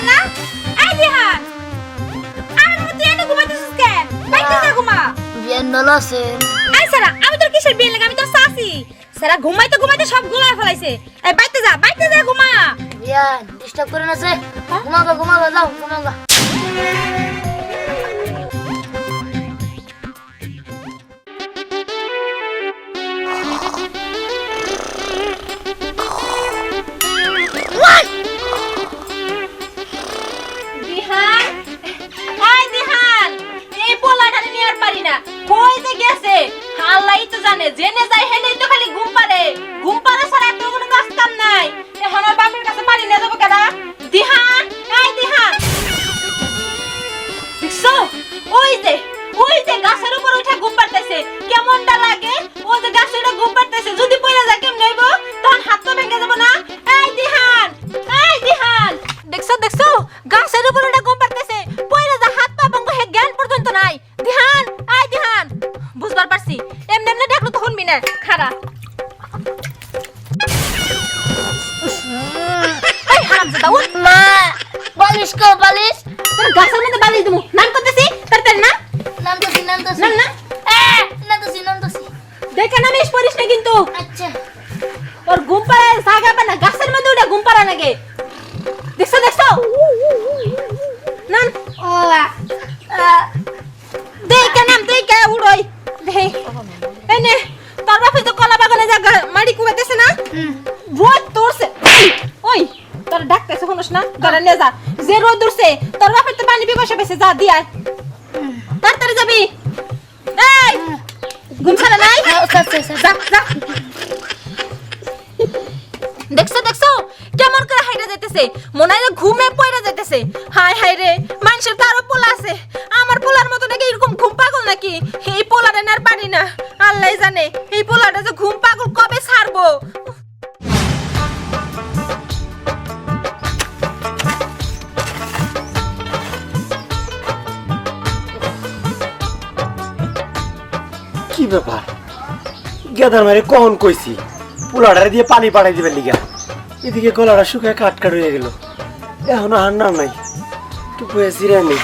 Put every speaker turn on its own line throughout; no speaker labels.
দিহান না? এই দিহান আমার মতো এনে ঘুমাইতেছিস কেন বাইতে যা ঘুমা।
বিয়ান ভালো
আই সারা আমি তোর কিসের বিয়ে লাগে? আমি তো সাসি সারা ঘুমাইতে ঘুমাইতে সব গুলায় ফলাইছে। এই বাইতে যা বাইতে যা ঘুমা।
বিয়ান ডিস্টার্ব করে না সে ঘুমাবা ঘুমাবা যাও ঘুমাগা
দেখে নামিস পড়িস না কিন্তু।
আচ্ছা।
ওর ঘুম জায়গা পায় না গাছের মধ্যে উঠে ঘুম পাড়া নাকি? দেখছ দেখছ? নাম
ও
দেখে নাম দেখে উড়োই দেখ। এনে তোর বাপে তো কলা বাগানে জায়গা মাটি কুবাইতেছে না? রোদ তোরছে। ওই তোর ডাকতেছে শুনোস না? তোরা নিয়ে যা। যে রোদ উঠছে তোর বাপের তো পানি বিকশে পেছে যা দিয়ে আয়। তাড়াতাড়ি যাবি। এই! ঘুম ছাড়া নাই
আচ্ছা আচ্ছা
যা যা। দেখছ দেখছ? কেমন করে হাইরা যাইতেছে? মনে হয় ঘুমে পয়রা যাইতেছে। হাই হাই রে মানুষের তো আরও পোলা আছে। আমার পোলার মতো নাকি এরকম ঘুম পাগল নাকি? এই পোলাটা আর পারি না। আল্লাহ জানে এই পোলাটা যে ঘুম পাগল কবে ছাড়বো?
ব্যাপার? গেদার মারে কখন কইছি, পোলাডারে দিয়ে পানি পাড়াই দিবেন লিগা। এদিকে গলাটা শুকায় কাট কাট হয়ে গেল। এখনও নাম নাই বয়ে সিরে নেই।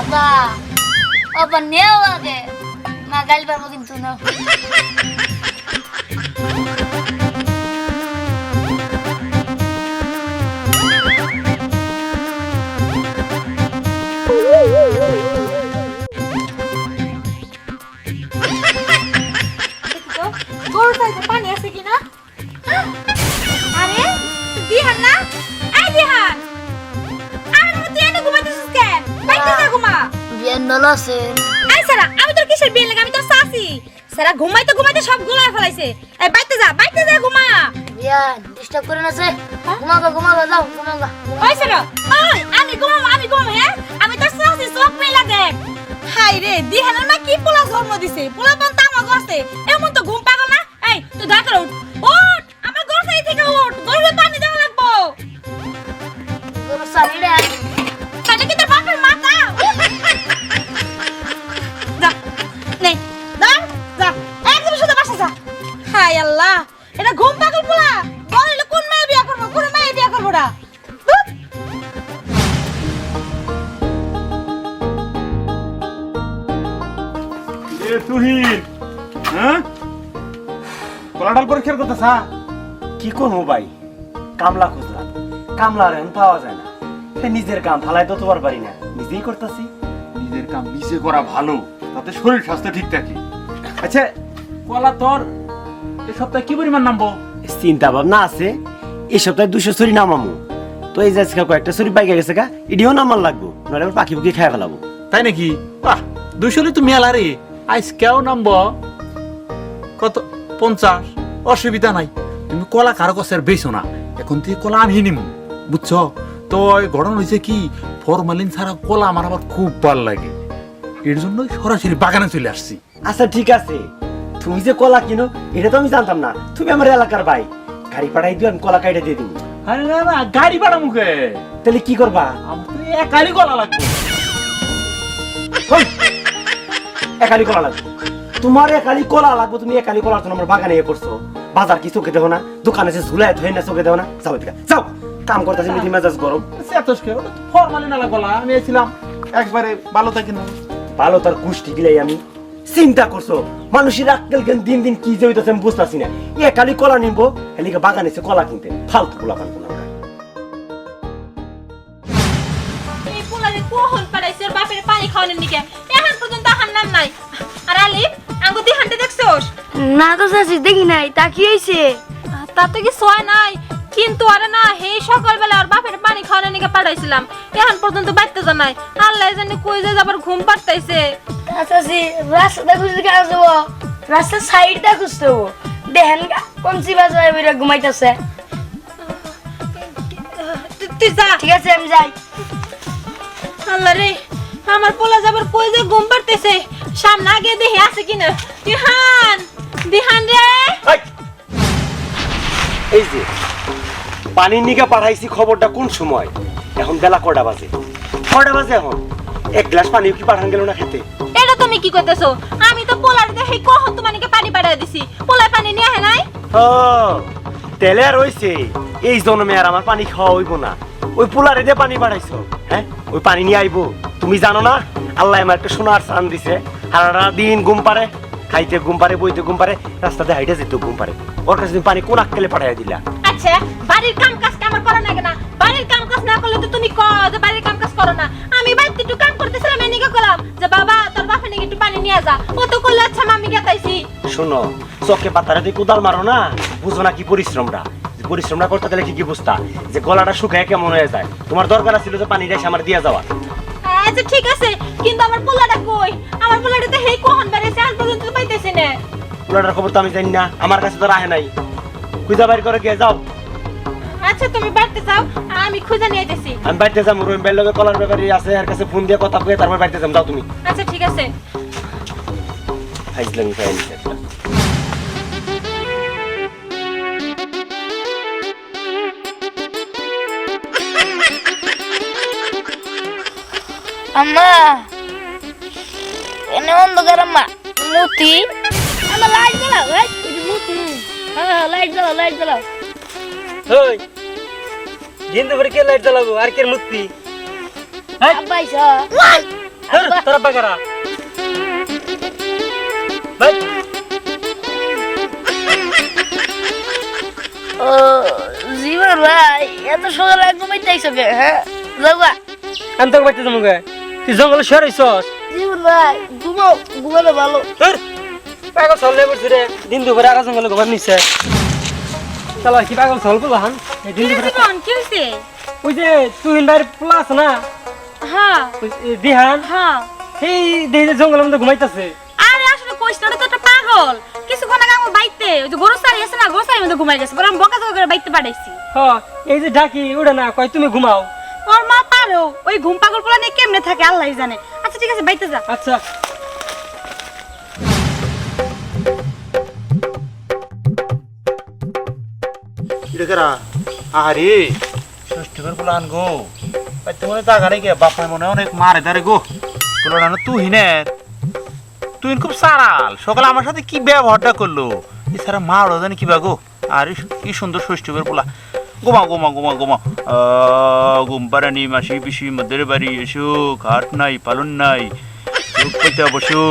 আব্বা আব্বা, নেও আগে। মা গালি পারব কিন্তু না আছেন
এই সারা আমি তোর কিসের বিয়ে লাগে? আমি তোর সাসি। সারা ঘুমাইতে ঘুমাইতে সব গুলায় ফেলাইছে। এই বাইতে যা বাইতে যা ঘুমা।
বিয়ান ডিস্টার্ব করে না সে ঘুমাগা ঘুমাগা যাও ঘুমাগা
ওই সারা ওই আমি ঘুমাম আমি ঘুমাম হ্যাঁ? আমি তোর সাসি চোখ মেলা দেখ। হাই রে দিহানের মা কি পোলা জন্ম দিছে? পোলা পান তামা করছে এমন তো ঘুম পাগল না? এই তুই করে উঠ। উঠ! আমার ঘর থেকে উঠ! গরুরে পানি দেওয়া লাগবো।
গরু সালিডা
তুহিন হ্যাঁ? কলাডাল পরীক্ষার কথা সা
কি করব ভাই? কামলা খুঁজলাম কামলা আর এখন পাওয়া যায় না। সে নিজের কাম ফালাই তো তোমার পারি না। নিজেই করতেছি।
নিজের কাম নিজে করা ভালো তাতে শরীর স্বাস্থ্য ঠিক থাকে। আচ্ছা কলা তোর এই সপ্তাহে কি পরিমাণ নামবো?
চিন্তা ভাবনা আছে। এই সপ্তাহে দুশো ছুরি নামামু। তো এই যে কয়েকটা ছুরি বাইকে গেছে গা এটিও নামার লাগবো। নইলে পাখি পুকি খাই ফেলাবো।
তাই নাকি? বাহ দুইশো তো মেলা রে আইস কেউ নামবো। কত? পঞ্চাশ? অসুবিধা নাই। তুমি কলা কারও কাছে বেছো না। এখন তুই কলা আমি নিমু বুঝছ? তো ওই ঘটনা হয়েছে কি? ফরমালিন ছাড়া কলা আমার আবার খুব ভালো লাগে। এর জন্য সরাসরি বাগানে চলে আসছি।
আচ্ছা ঠিক আছে। তুমি যে কলা কিনো এটা তো আমি জানতাম না। তুমি আমার এলাকার ভাই। গাড়ি পাঠাই দিও আমি কলা কাইটা দিয়ে দিব
আরে না না গাড়ি ভাড়া মুখে।
তাহলে কি করবা?
আমার তো একালি কলা লাগবে।
একালি কলা লাগবে। তোমার একালি কলা লাগবে তুমি একালি কলা তো আমার বাগানে ইয়ে করছ। বাজার কি চোখে দেবো না? দোকানে যে ঝুলাই ধরে না চোখে দেবো না? যাও এদিকে যাও। কাম করতেছি মিটি মেজাজ গরম
ফরমালি না লাগলা আমি এসেছিলাম একবারে ভালো থাকি না।
ভালো তার গোষ্ঠী গিলাই আমি। চিন্তা করছ মানুষের আক্কেল জ্ঞান দিন দিন কি যে হইতাছে আমি বুঝতেছি না। একালি কলা নিবো এলিকে বাগানে এসে কলা কিনতে। ফালতু পোলা পান পোলা
এই পোলারে কখন পাঠাইছে বাপের পানি খাওয়ানোর নিকে। নাম নাই। আর আলিফ আঙ্গুতি হান্টে দেখছোস?
না তো চাচি দেখি নাই। তা কি হয়েছে
তাতে কি সয় নাই। কিন্তু আরে না এই সকালবেলা ওর বাপের পানি খাওয়ানোর নিকে পাঠাইছিলাম। এখন পর্যন্ত বাইতে জানাই আল্লাহ জানি কই যে যাবার ঘুম পাড়তাইছে।
চাচি রাস্তাটা খুঁজতে কেন যাব? রাস্তার সাইডটা খুঁজতে হব। দেখেন কোন চিবা যায় বেরা ঘুমাইতেছে।
তুই যা।
ঠিক আছে আমি যাই।
আল্লাহ রে। আমার পোলা যাবার কই যে ঘুম পাড়তেছে? সামনে আগে দেখে আছে কিনা? দিহান দিহান রে।
এই! যে পানির নিকা পাঠাইছি খবরটা কোন সময়? এখন বেলা কটা বাজে? কটা বাজে এখন? এক গ্লাস পানি কি পাঠান গেল না খেতে?
এটা তুমি কি করতেছো? আমি তো পোলার দেখে কখন তোমাকে পানি পাঠাই দিছি? পোলার পানি নিয়ে আহে নাই?
ও তেলে আর হইছে এই জন্মে আর আমার পানি খাওয়া হইব না। ওই পোলারে দিয়ে পানি পাঠাইছো হ্যাঁ? ওই পানি নিয়ে আইবো। তুমি জানো না? আল্লাহ আমার একটা সোনার চান দিছে। সারাটা দিন ঘুম পারে খাইতে ঘুম পারে বইতে ঘুম পারে রাস্তাতে হাইটে যেতে ঘুম পারে ওর কাছে তুমি পানি কোন আক্কেলে পাঠাই দিলা?
আচ্ছা বাড়ির কাম কাজ কি আমার করা লাগে না? বাড়ির কাম কাজ না করলে তো তুমি ক যে বাড়ির কাম কাজ করো না। আমি বাড়িতে একটু কাম করতেছিলাম করলাম যে বাবা তোর বাপে নাকি একটু পানি নিয়ে যা। ও তো আচ্ছা মামি গেতাইছি
শোনো চোখে পাতারে দিয়ে কোদাল মারো না? বুঝো না কি পরিশ্রমটা? পরিশ্রমটা করতে গেলে কি কি বুঝতা। যে গলাটা শুকায় কেমন হয়ে যায়। তোমার দরকার ছিল যে পানি এসে আমার দিয়ে যাওয়া
আচ্ছা ঠিক আছে কিন্তু আমার পোলাটা কই? আমার পোলাটা তো হেই কখন বেড়েছে আজ পর্যন্ত পাইতেছি না।
পোলাটার খবর তো আমি জানি না আমার কাছে তো রাহে নাই। খুঁজা বাড়ি করে গিয়ে যাও।
আচ্ছা তুমি বাড়তে যাও আমি খুঁজে নিয়ে যেতেছি
আমি বাড়িতে যাব রহিম ভাইয়ের লগে কলার ব্যাপারে আছে এর কাছে ফোন দিয়ে কথা কয়ে তারপর বাড়িতে যাম যাও তুমি।
আচ্ছা ঠিক আছে।
ফাইজলামি ফাইল একটা
আম্মা এনে অন্ধকার আম্মা মুতি আম্মা লাইট জ্বালাও এই এটা মুতি হ্যাঁ লাইট জ্বালাও লাইট জ্বালাও
ওই দিন দুপুরে কে লাইট জ্বালাবো আর কে মুক্তি
আব্বা আইসা
তোরা বাগারা ভাই
ও জীবন ভাই এত সকালে ঘুমাইতে আইসো কে হ্যাঁ যাবা
আমি তোকে বাড়িতে যাব গে তুই জঙ্গলে সরাইছস
জীবন ভাই ঘুমাও ঘুমালে ভালো।
তোর পাগল চলে বলছি রে। দিন দুপুরে আগা জঙ্গলে ঘুমান নিছে চলো কি পাগল চল বলো হান? এই দিন দুপুরে
জীবন কি হইছে
ওই যে তুই বাড়ির পোলা আছে না?
হ্যাঁ।
দিহান?
হ্যাঁ।
সেই দেখে জঙ্গলের মধ্যে ঘুমাইতেছে।
আরে আসলে কইস না ওটা তো একটা পাগল। কিছুক্ষণ আগে আমার বাইতে ওই যে গরু সারি আছে না গরু সারির মধ্যে ঘুমাই গেছে। বলে আমি বকা জকা করে বাইতে পাঠাইছি।
হ এই যে ডাকি উড়ে না কয় তুমি ঘুমাও।
পারো? ওই ঘুম পাগল পোলা নিয়ে কেমনে থাকে? আল্লাহ জানে। আচ্ছা ঠিক আছে বাইতে যা।
আচ্ছা।
এটাকেরা আরে ষষ্ঠীবারগুলো আন গো ভাই তোমার জায়গা রেখে বাপায় মনে অনেক মারে দারে গো। গুলো না তুই হিনে তুই খুব সারাল। সকালে আমার সাথে কি ব্যবহারটা করল? এছাড়া মা ওরা জানি কি বা গো। আরে কি সুন্দর ষষ্ঠীবার পোলা গোমা গোমা গোমা গোমা গুম পারানি মাসি পিসি মদের এসো ঘাট নাই পালন নাই চুপ বসো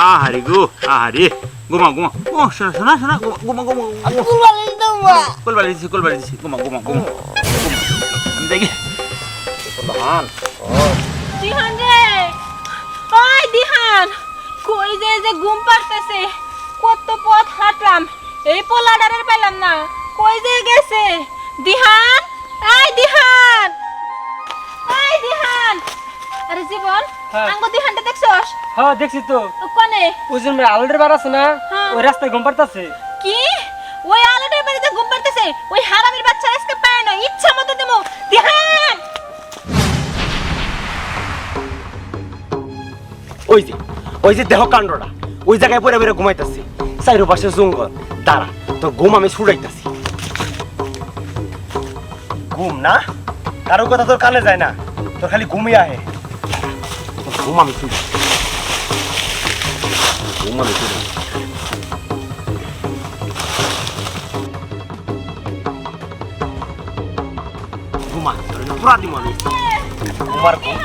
আহারে গো আহারে গোমা গোমা ও শোনা শোনা শোনা গোমা গোমা গোমা কোলবাড়ি দিছি কোলবাড়ি দিছি গোমা গোমা গোমা আমি দেখি প্রধান
দিহান রে ওই দিহান কই যে যে ঘুম পাড়তেছে কত পথ হাঁটলাম এই পোলাডারের পেলাম না কই যে গেছে দিহান এই দিহান। এই দিহান। আরে জীবন
হ্যাঁ।
আঙ্গ দিহানটা দেখছস?
হ্যাঁ দেখছি তো।
ও কোনে?
ওই যে আলরের বার আছে না
হ্যাঁ।
ওই রাস্তায় ঘুম পাড়তাছে।
কি? ওই আলোটার বাড়িতে ঘুম পাড়তেছে? ওই হারামির বাচ্চা আজকে পায় না ইচ্ছা মতো দেবো। দিহান!
ওই যে ওই যে দেহ কাণ্ডটা ওই জায়গায় পরে পরে ঘুমাইতেছি। চাইরো পাশে জঙ্গল। দাঁড়া তো ঘুম আমি ছুড়াইতেছি ঘুম না কারও কথা তোর কানে যায় না তোর খালি ঘুমিয়ে আহে তোর ঘুম আমি ঘুমা পুরা আমি ঘুমার ঘুম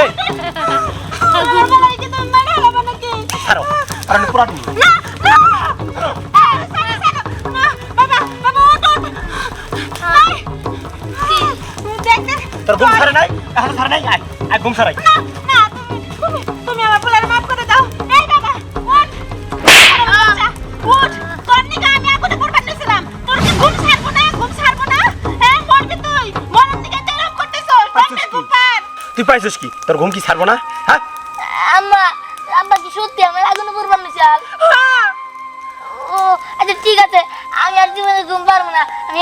এই
এই,
দেখ দেখ
তোর ঘুম ছাড়ে নাই? এখন ছাড়ে নাই? আয় আয় ঘুম ছাড়াই।
না না তুমি তুমি তুমি আমার পোলার মাফ করে দাও। এই বাবা ওঠ। আরে বাচ্চা, তোর নিকে আমি আগুনে পড়বার নিছিলাম তোর কি ঘুম ছাড়বো না? ঘুম ছাড়বো না? হ্যাঁ মরবি তুই। দিকে
পাইছিস কি? তোর ঘুম কি ছাড়বো না? হ্যাঁ?
আম্মা আম্মা কি সত্যি আমার আগুনে পড়বার আর
হ্যাঁ
ও আচ্ছা ঠিক আছে। আমি আর জীবনে ঘুম পারব না। আমি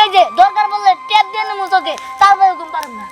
এই যে, দরকার বললে ট্যাপ দিয়ে নেব তোকে। তারপরে ঘুম পারব না।